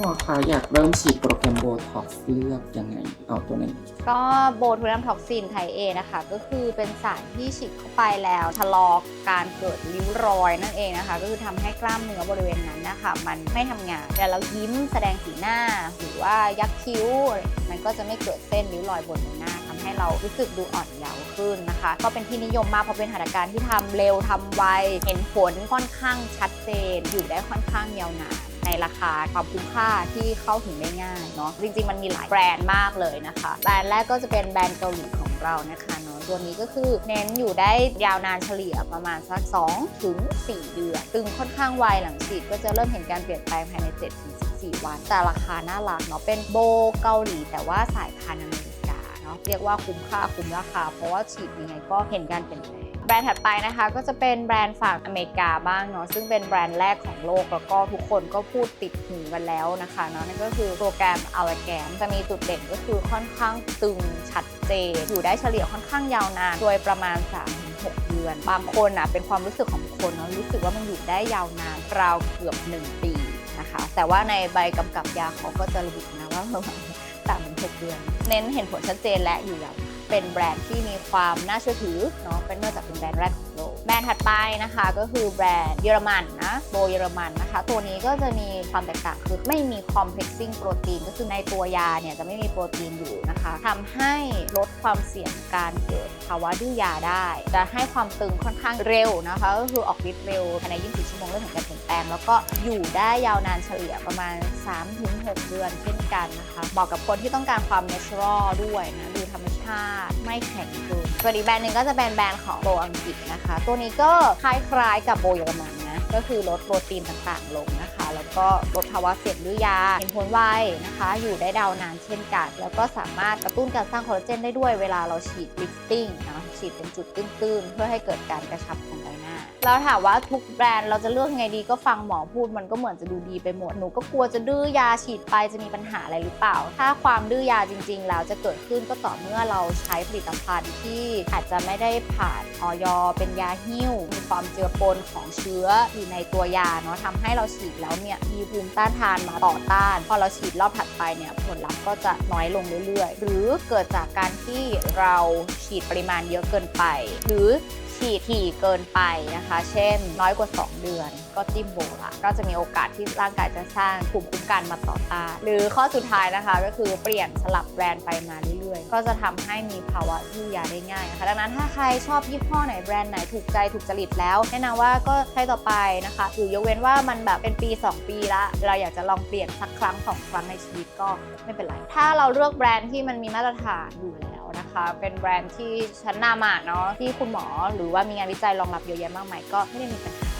หมอคะอยากเริ่มฉีดโปรแกรมโบท็อกซ์เลือกยังไงเอาตัวไหนก็โบทูลัมท็อกซินไทเอนะคะ ก็คือเป็นสารที่ฉีดเข้าไปแล้วชะลอการเกิดริ้วรอยนั่นเองนะคะ ก็คือทำให้กล้ามเนื้อบริเวณนั้นนะคะ มันไม่ทำงานแต่เรายิ้มแสดงสีหน้า หรือว่ายักคิ้ว มันก็จะไม่เกิดเส้นริ้วรอยบนใบหน้าทำให้เรารู้สึกดูอ่อนเยาว์ขึ้นนะคะ ก็เป็นที่นิยมมากเพราะเป็นหัตถการที่ทำเร็วทำไวเห็นผลค่อนข้างชัดเจนอยู่ได้ค่อนข้างยาวนาน ในราคาความคุ้มค่าที่เข้าถึงได้ง่ายเนาะจริง ๆ มันมีหลายแบรนด์มากเลยนะคะ แบรนด์แรกก็จะเป็นแบรนด์เกาหลีของเรานะคะเนาะตัวนี้ก็คือเน้นอยู่ได้ยาวนานเฉลี่ยประมาณสัก2ถึง4เดือนตึงค่อนข้างไวหลังฉีดก็จะเริ่มเห็นการเปลี่ยนแปลงภายใน7ถึง14 วัน แต่ราคาน่ารักเนาะเป็นโบเกาหลี แต่ว่าสายพันธุ์อเมริกาเนาะเรียกว่าคุ้มค่าคุ้มราคา เพราะว่าฉีดยังไงก็เห็นการเปลี่ยนแปลง รนด์ถัดไปนะคะก็จะเป็นแบรนด์ฝั่งอเมริกาบ้างเนาะซึ่งเป็นแบรนด์แรกของโลกแล้วก็ทุกคนก็พูดติดหูกันแล้วนะคะเนาะนั่นก็คือโปรแกรมอัลแกมจะมีจุดเด่นก็คือค่อนข้างตึงชัดเจนอยู่ได้เฉลี่ยค่อนข้างยาวนานโดยประมาณ 3-6 เดือน บางคนอะเป็นความรู้สึกของคนเนาะรู้สึกว่ามันอยู่ได้ยาวนานราวเกือบ 1 ปีนะคะแต่ว่าในใบกำกับยาเขาก็จะระบุนะว่าประมาณ3-6เดือน เน้นเห็นผลชัดเจนและอยู่ยาวนาน เป็นแบรนด์ที่มีความน่าเชื่อถือเนาะเป็นเนื่องจากเป็นแบรนด์แรกของโลกแบรนด์ถัดไปนะคะก็คือแบรนด์เยอรมันนะโบเยอรมันนะคะ ตัวนี้ก็จะมีความแตกต่างคือไม่มี complexing โปรตีนก็คือในตัวยาเนี่ยจะไม่มีโปรตีนอยู่นะคะทำให้ลดความเสี่ยงการเกิดภาวะดื้อยาได้ จะให้ความตึงค่อนข้างเร็วนะคะ ก็คือออกฤทธิ์เร็วภายใน24ชั่วโมงเรื่องของการเปลี่ยนแปลงแล้วก็อยู่ได้ยาวนานเฉลี่ยประมาณ 3-6 เดือนเช่นกันนะคะเหมาะกับคนที่ต้องการความ natural ด้วยนะดูธรรมชาติไม่แข็งเกินส่วนอีกแบรนด์หนึ่งก็จะเป็นแบรนด์ของโบอังกฤษนะคะ ตัวนี้ก็คล้ายๆกับโบเยอรมันนะ ก็คือลดโปรตีนต่างๆลงนะคะ แล้วก็ลดภาวะเสี่ยงดื้อยาเห็นผลไวนะคะ อยู่ได้ดาวนานเช่นกัน แล้วก็สามารถกระตุ้นการสร้างคอลลาเจนได้ด้วยเวลาเราฉีดลิฟติ้งนะฉีดเป็นจุดตื้นๆ เพื่อให้เกิดการกระชับของใบหน้า เราถามว่าทุกแบรนด์เราจะเลือกไงดีก็ฟังหมอพูดมันก็เหมือนจะดูดีไปหมด หนูก็กลัวจะดื้อยาฉีดไปจะมีปัญหาอะไรหรือเปล่า ถ้าความดื้อยาจริง ๆ แล้วจะเกิดขึ้นก็ต่อเมื่อเราใช้ผลิตภัณฑ์ที่อาจจะไม่ได้ผ่านออยเป็นยาหิ้ว มีความเจือปนของเชื้ออยู่ในตัวยาเนาะทำให้เราฉีดแล้วเนี่ยมีภูมิต้านทานมาต่อต้าน พอเราฉีดรอบถัดไปเนี่ยผลลัพธ์ก็จะน้อยลงเรื่อยๆ หรือเกิดจากการที่เราฉีดปริมาณเยอะเกินไป หรือ ฉีดถี่เกินไปนะคะ เช่น น้อยกว่า 2 เดือน ก็จิ้มโบละก็จะมีโอกาสที่ร่างกายจะสร้างภูมิคุ้มกันมาต่อต้านหรือข้อสุดท้ายนะคะก็คือเปลี่ยนสลับแบรนด์ไปมาเรื่อยๆ ก็จะทำให้มีภาวะยืดยาได้ง่ายนะคะดังนั้นถ้าใครชอบยี่ห้อไหนแบรนด์ไหนถูกใจถูกจริตแล้วแนะนำว่าก็ใช้ต่อไปนะคะหรือยกเว้นว่ามันแบบเป็นปี 2 ปีละ เราอยากจะลองเปลี่ยนสักครั้งสองครั้งในชีวิตก็ไม่เป็นไร ถ้าเราเลือกแบรนด์ที่มันมีมาตรฐานอยู่แล้ว นะคะ เป็นแบรนด์ที่ชั้นนำอะเนาะที่คุณหมอหรือว่ามีงานวิจัยรองรับเยอะแยะมากมายก็ไม่ได้มีปัญหา